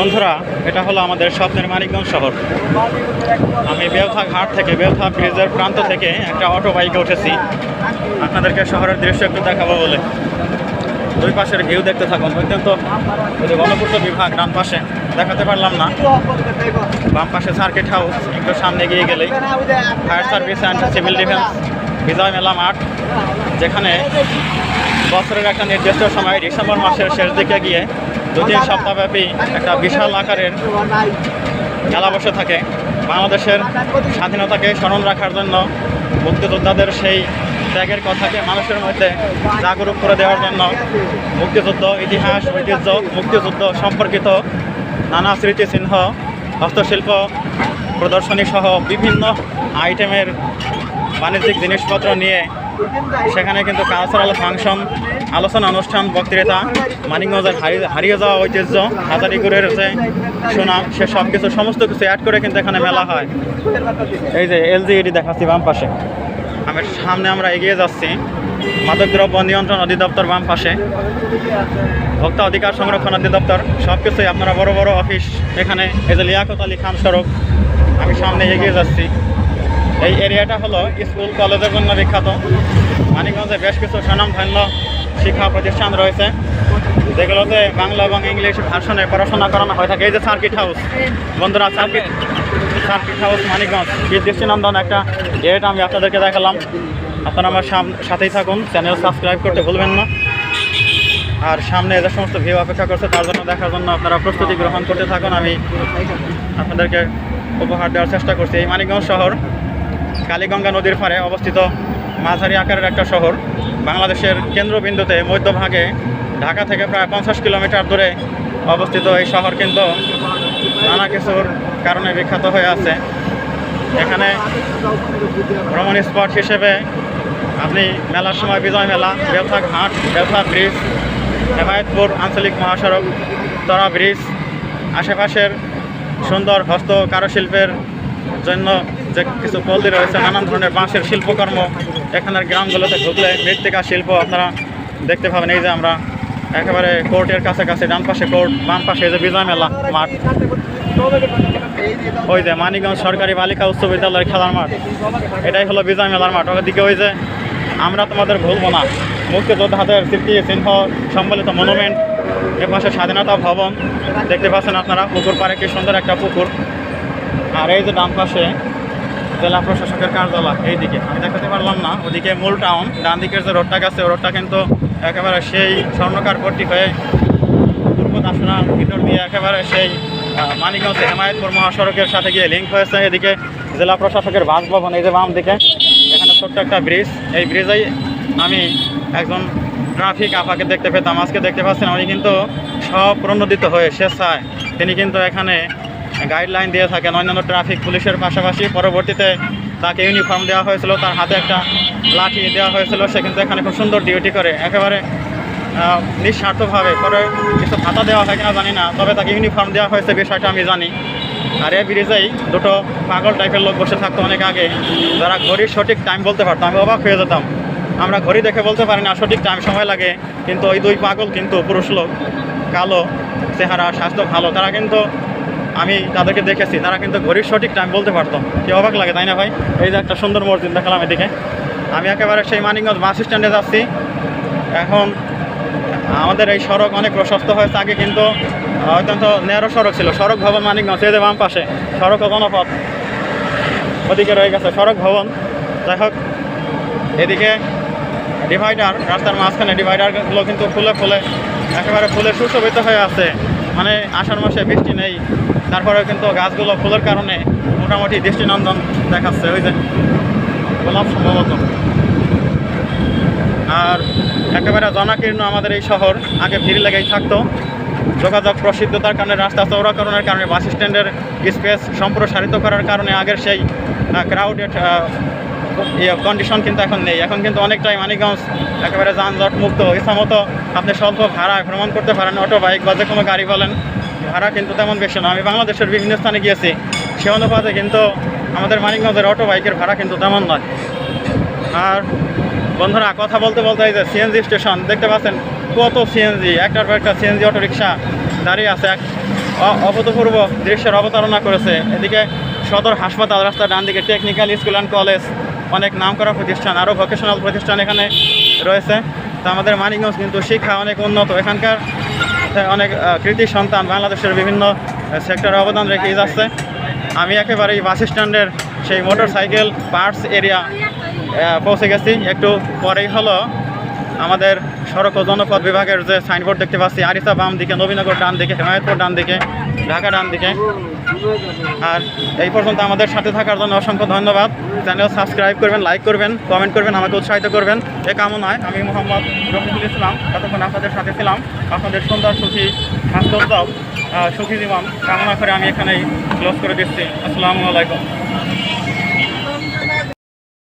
বন্ধুরা, এটা হলো আমাদের স্বপ্নের মানিকগঞ্জ শহর। আমি বেলথা ঘাট থেকে, বেলথা ব্রিজের প্রান্ত থেকে একটা অটো বাইকে উঠেছি। আপনাদেরকে শহরের দৃশ্য একটু দেখাবো বলে। দুই পাশের ভিউ দেখতে থাকুন। অত্যন্ত গণপূর্ত বিভাগ ডান পাশে, দেখাতে পারলাম না। বাম পাশে সার্কিট হাউস একটু সামনে গিয়ে গেলেই। Fire service and civil defence বিজয় মেলা মাঠ, যেখানে বছরের একটা নির্দিষ্ট সময় ডিসেম্বর মাসের শেষ দিকে গিয়ে তিন সপ্তাহব্যাপী একটা বিশাল আকারের মেলা বসে থাকে, বাংলাদেশের স্বাধীনতাকে স্মরণ রাখার জন্য মুক্তিযোদ্ধাদের সেই ত্যাগের কথাকে মানুষের মধ্যে জাগরুক করে দেওয়ার জন্য মুক্তিযুদ্ধ ইতিহাস, ঐতিহ্য, মুক্তিযুদ্ধ সম্পর্কিত নানা স্মৃতিচিহ্ন, হস্তশিল্প প্রদর্শনী সহ বিভিন্ন আইটেমের বাণিজ্যিক জিনিসপত্র নিয়ে সেখানে কিন্তু কালচারাল ফাংশন, আলোচনা অনুষ্ঠান, বক্তৃতা, মানিকগঞ্জের হারিয়ে হারিয়ে যাওয়া ঐতিহ্য, হাজারিগুড়ের যে সুনাম, সে সব কিছু সমস্ত কিছু অ্যাড করে কিন্তু এখানে মেলা হয়। এই যে এলজিইডি দেখাচ্ছি বাম পাশে। আমি সামনে আমরা এগিয়ে যাচ্ছি। মাদকদ্রব্য নিয়ন্ত্রণ অধিদপ্তর বাম পাশে। ভোক্তা অধিকার সংরক্ষণ অধিদপ্তর সব কিছুই আপনারা বড় বড় অফিস, এখানে এই যে লিয়াকত আলী খান সড়ক আমি সামনে এগিয়ে যাচ্ছি। এই এরিয়াটা হলো স্কুল, কলেজের জন্য বিখ্যাত। মানিকগঞ্জে বেশ কিছু স্বনামধন্য শিক্ষা প্রতিষ্ঠান রয়েছে। যেগুলোতে বাংলা এবং ইংলিশ ভাষণে পড়াশোনা করানো হয়ে থাকে। এই যে সার্কিট হাউস, বন্ধুরা, সার্কিট সার্কিট হাউস মানিকগঞ্জ। দৃষ্টিনন্দন একটা গেট আমি আপনাদেরকে দেখালাম। আপনারা আমার সাথেই থাকুন। চ্যানেল সাবস্ক্রাইব করতে ভুলবেন না। আর সামনে যে সমস্ত ভিউ অপেক্ষা করছে, তার জন্য দেখার জন্য আপনারা প্রস্তুতি গ্রহণ করতে থাকুন। আমি আপনাদেরকে উপহার দেওয়ার চেষ্টা করছি। এই মানিকগঞ্জ শহর কালীগঙ্গা নদীর পাড়ে অবস্থিত মাঝারি আকারের একটা শহর। বাংলাদেশের কেন্দ্রবিন্দুতে মধ্যভাগে ঢাকা থেকে প্রায় পঞ্চাশ কিলোমিটার দূরে অবস্থিত এই শহর কিন্তু নানা কিছুর কারণে বিখ্যাত হয়ে আছে। এখানে ভ্রমণ স্পট হিসেবে আপনি মেলার সময় বিজয় মেলা বেলথা ঘাট বেলথা ব্রিজ, হেমায়তপুর আঞ্চলিক মহাসড়ক, তরা ব্রিজ, আশেপাশের সুন্দর হস্ত কারুশিল্পের জন্য যে কিছু পল্লী রয়েছে, নানান ধরনের বাঁশের শিল্পকর্ম। এখানের গ্রামগুলোতে ঢুকলে মৃত্তিকা শিল্প আপনারা দেখতে পাবেন। এই যে আমরা একেবারে কোর্টের কাছাকাছি, ডান পাশে কোর্ট, বাম পাশে এই যে বিজয় মেলা মাঠ। ওই যে মানিকগঞ্জ সরকারি বালিকা উচ্চ বিদ্যালয়ের খেলার মাঠ। এটাই হলো বিজয় মেলার মাঠ। ওদিকে ওই যে আমরা তোমাদের ভুলবো না। মুক্তিযোদ্ধাদের স্মৃতি, চিহ্ন, সম্বলিত মনুমেন্ট এ পাশে স্বাধীনতা ভবন। দেখতে পাচ্ছেন আপনারা, পুকুর পাড়ে কি সুন্দর একটা পুকুর। আর এই যে ডান পাশে জেলা প্রশাসকের কার্যালয় এই দিকে আমি দেখাতে পারলাম না, ওদিকে মূল টাউন ডান দিকের যে রোডটা গেছে রোডটা কিন্তু একেবারে সেই স্বর্ণকার ভর্তি হয়ে পূর্ব দাসনার ভিতর দিয়ে একেবারে সেই মানিকগঞ্জ হেমায়তপুর মহাসড়কের সাথে গিয়ে লিঙ্ক হয়েছে। এদিকে জেলা প্রশাসকের বাসভবন, এই যে বাম দিকে, এখানে ছোট্ট একটা ব্রিজ এই ব্রিজেই আমি একজন ট্রাফিক আপাকে দেখতে পেতাম। আজকে দেখতে পাচ্ছেন, উনি কিন্তু স্বপ্রণোদিত হয়ে স্বেচ্ছায় তিনি কিন্তু এখানে গাইডলাইন দিয়ে থাকেন। অন্যান্য ট্রাফিক পুলিশের পাশাপাশি পরবর্তীতে তাকে ইউনিফর্ম দেওয়া হয়েছিল, তার হাতে একটা লাঠি দেওয়া হয়েছিল, সে কিন্তু এখানে খুব সুন্দর ডিউটি করে। একেবারে নিঃস্বার্থভাবে পরে কিছু ভাতা দেওয়া হয় কিনা জানি না, তবে তাকে ইউনিফর্ম দেওয়া হয়েছে বিষয়টা আমি জানি। আর এই ব্রিজেই দুটো পাগল টাইপের লোক বসে থাকতো অনেক আগে। যারা ঘড়ির সঠিক টাইম বলতে পারতো, আমি অবাক হয়ে যেতাম। আমরা ঘড়ি দেখে বলতে পারি না, সঠিক টাইম সময় লাগে, কিন্তু ওই দুই পাগল কিন্তু পুরুষ লোক, কালো চেহারা, স্বাস্থ্য ভালো, তারা কিন্তু আমি তাদেরকে দেখেছি, তারা কিন্তু ঘড়ির সঠিক টাইম বলতে পারতো। কি অবাক লাগে, তাই না ভাই? এই যে একটা সুন্দর মসজিদ দেখালাম এদিকে। আমি একেবারে সেই মানিকগঞ্জ বাস স্ট্যান্ডে যাচ্ছি। এখন আমাদের এই সড়ক অনেক প্রশস্ত হয়েছে। আগে কিন্তু অত্যন্ত ন্যারো সড়ক ছিল। সড়ক ভবন মানিকগঞ্জ, এই যে বাম পাশে। সড়ক জনপথ ওদিকে রয়ে গেছে সড়ক ভবন। যাই হোক, এদিকে ডিভাইডার রাস্তার মাঝখানে ডিভাইডারগুলো কিন্তু ফুলে ফুলে, একেবারে ফুলে সুশোভিত হয়ে আছে। মানে আষাঢ় মাসে বৃষ্টি নেই। তারপরেও কিন্তু গাছগুলো ফুলের কারণে মোটামুটি দৃষ্টিনন্দন দেখাচ্ছে, ওই যে গোলাপ সম্ভবত। আর একেবারে জনাকীর্ণ আমাদের এই শহর, আগে ভিড় লেগেই থাকতো। যোগাযোগ প্রসিদ্ধতার কারণে, রাস্তা চৌড়াকরণের কারণে, বাস স্ট্যান্ডের স্পেস সম্প্রসারিত করার কারণে, আগের সেই ক্রাউডেড কন্ডিশন কিন্তু এখন নেই। এখন কিন্তু অনেকটাই মানিকগঞ্জ একেবারে যানজট মুক্ত। ইচ্ছা মতো আপনি স্বল্প ভাড়া ভ্রমণ করতে পারেন, অটো বাইক বা যে কোনো গাড়ি বলেন। ভাড়া কিন্তু তেমন বেশি না। আমি বাংলাদেশের বিভিন্ন স্থানে গিয়েছি। সে অনুপাতে কিন্তু আমাদের মানিকগঞ্জের অটো বাইকের ভাড়া কিন্তু তেমন নয়। আর বন্ধুরা, কথা বলতে বলতে এই যে সিএনজি স্টেশন দেখতে পাচ্ছেন কত সিএনজি একটার পর একটা সিএনজি অটো রিক্সা দাঁড়িয়ে আছে। এক অভূতপূর্ব দৃশ্যের অবতারণা করেছে। এদিকে সদর হাসপাতাল রাস্তার ডান দিকে টেকনিক্যাল স্কুল অ্যান্ড কলেজ অনেক নামকরা প্রতিষ্ঠান আরও ভোকেশনাল প্রতিষ্ঠান এখানে রয়েছে। তো আমাদের মানিকগঞ্জ কিন্তু শিক্ষা অনেক উন্নত। এখানকার অনেক কৃতি সন্তান বাংলাদেশের বিভিন্ন সেক্টরে অবদান রেখে যাচ্ছে। আমি একেবারে বাস স্ট্যান্ডের সেই মোটর সাইকেল পার্টস এরিয়া পৌঁছে গেছি। একটু পরেই হলো আমাদের সড়ক ও জনপথ বিভাগের যে সাইনবোর্ড দেখতে পাচ্ছি আরিসা বাম দিকে নবীনগর ডান দিকে হেমায়তপুর ডান দিকে ঢাকা ডান দিকে। আর এই পর্যন্ত আমাদের সাথে থাকার জন্য অসংখ্য ধন্যবাদ। চ্যানেল সাবস্ক্রাইব করবেন লাইক করবেন কমেন্ট করবেন, আমাকে উৎসাহিত করবেন। এ কামনায় আমি মোহাম্মদ রফিকুল ইসলাম, ততক্ষণ আপনাদের সাথে ছিলাম। আপনাদের সুন্দর, সুখী স্বাস্থ্য উদ্যোগ সুখী জীবন কামনা করে আমি এখানেই ক্লোজ করে দিচ্ছি। আসসালামু আলাইকুম।